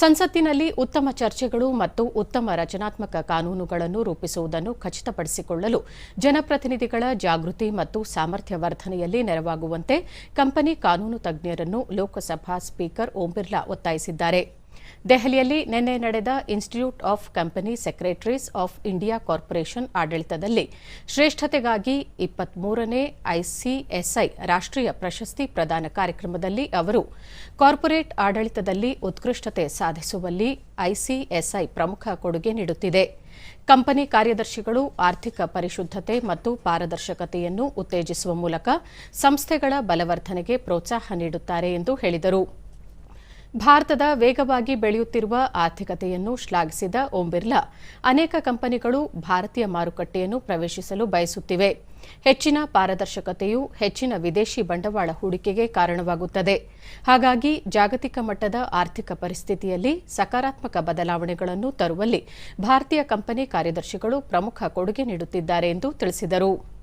ಸಂಸತ್ತಿನಲ್ಲಿ ಉತ್ತಮ ಚರ್ಚೆಗಳು ಮತ್ತು ಉತ್ತಮ ರಚನಾತ್ಮಕ ಕಾನೂನುಗಳನ್ನು ರೂಪಿಸುವುದನ್ನು ಖಚಿತಪಡಿಸಿಕೊಳ್ಳಲು ಜನಪ್ರತಿನಿಧಿಗಳ ಜಾಗೃತಿ ಮತ್ತು ಸಾಮರ್ಥ್ಯ ವರ್ಧನೆಯಲ್ಲಿ ನೆರವಾಗುವಂತೆ ಕಂಪನಿ ಕಾನೂನು ತಜ್ಞರನ್ನು ಲೋಕಸಭಾ ಸ್ಪೀಕರ್ ಓಂ ಬಿರ್ಲಾ ಒತ್ತಾಯಿಸಿದ್ದಾರೆ. ದೆಹಲಿಯಲ್ಲಿ ನಿನ್ನೆ ನಡೆದ institute of company secretaries of India corporation ಆಡಳಿತದಲ್ಲಿ ಶ್ರೇಷ್ಠತೆಗಾಗಿ ಇಪ್ಪತ್ಮೂರನೇ ಐಸಿಎಸ್ಐ ರಾಷ್ಟ್ರೀಯ ಪ್ರಶಸ್ತಿ ಪ್ರದಾನ ಕಾರ್ಯಕ್ರಮದಲ್ಲಿ ಅವರು ಕಾರ್ಪೊರೇಟ್ ಆಡಳಿತದಲ್ಲಿ ಉತ್ಕೃಷ್ಟತೆ ಸಾಧಿಸುವಲ್ಲಿ ಐಸಿಎಸ್ಐ ಪ್ರಮುಖ ಕೊಡುಗೆ ನೀಡುತ್ತಿದೆ. ಕಂಪನಿ ಕಾರ್ಯದರ್ಶಿಗಳು ಆರ್ಥಿಕ ಪರಿಶುದ್ಧತೆ ಮತ್ತು ಪಾರದರ್ಶಕತೆಯನ್ನು ಉತ್ತೇಜಿಸುವ ಮೂಲಕ ಸಂಸ್ಥೆಗಳ ಬಲವರ್ಧನೆಗೆ ಪ್ರೋತ್ಸಾಹ ನೀಡುತ್ತಾರೆ ಎಂದು ಹೇಳಿದರು. ಭಾರತದ ವೇಗವಾಗಿ ಬೆಳೆಯುತ್ತಿರುವ ಆರ್ಥಿಕತೆಯನ್ನು ಶ್ಲಾಘಿಸಿದ ಓಂ ಬಿರ್ಲಾ, ಅನೇಕ ಕಂಪನಿಗಳು ಭಾರತೀಯ ಮಾರುಕಟ್ಟೆಯನ್ನು ಪ್ರವೇಶಿಸಲು ಬಯಸುತ್ತಿವೆ. ಹೆಚ್ಚಿನ ಪಾರದರ್ಶಕತೆಯು ಹೆಚ್ಚಿನ ವಿದೇಶಿ ಬಂಡವಾಳ ಹೂಡಿಕೆಗೆ ಕಾರಣವಾಗುತ್ತದೆ. ಹಾಗಾಗಿ ಜಾಗತಿಕ ಮಟ್ಟದ ಆರ್ಥಿಕ ಪರಿಸ್ಥಿತಿಯಲ್ಲಿ ಸಕಾರಾತ್ಮಕ ಬದಲಾವಣೆಗಳನ್ನು ತರುವಲ್ಲಿ ಭಾರತೀಯ ಕಂಪನಿ ಕಾರ್ಯದರ್ಶಿಗಳು ಪ್ರಮುಖ ಕೊಡುಗೆ ನೀಡುತ್ತಿದ್ದಾರೆ ಎಂದು ತಿಳಿಸಿದರು.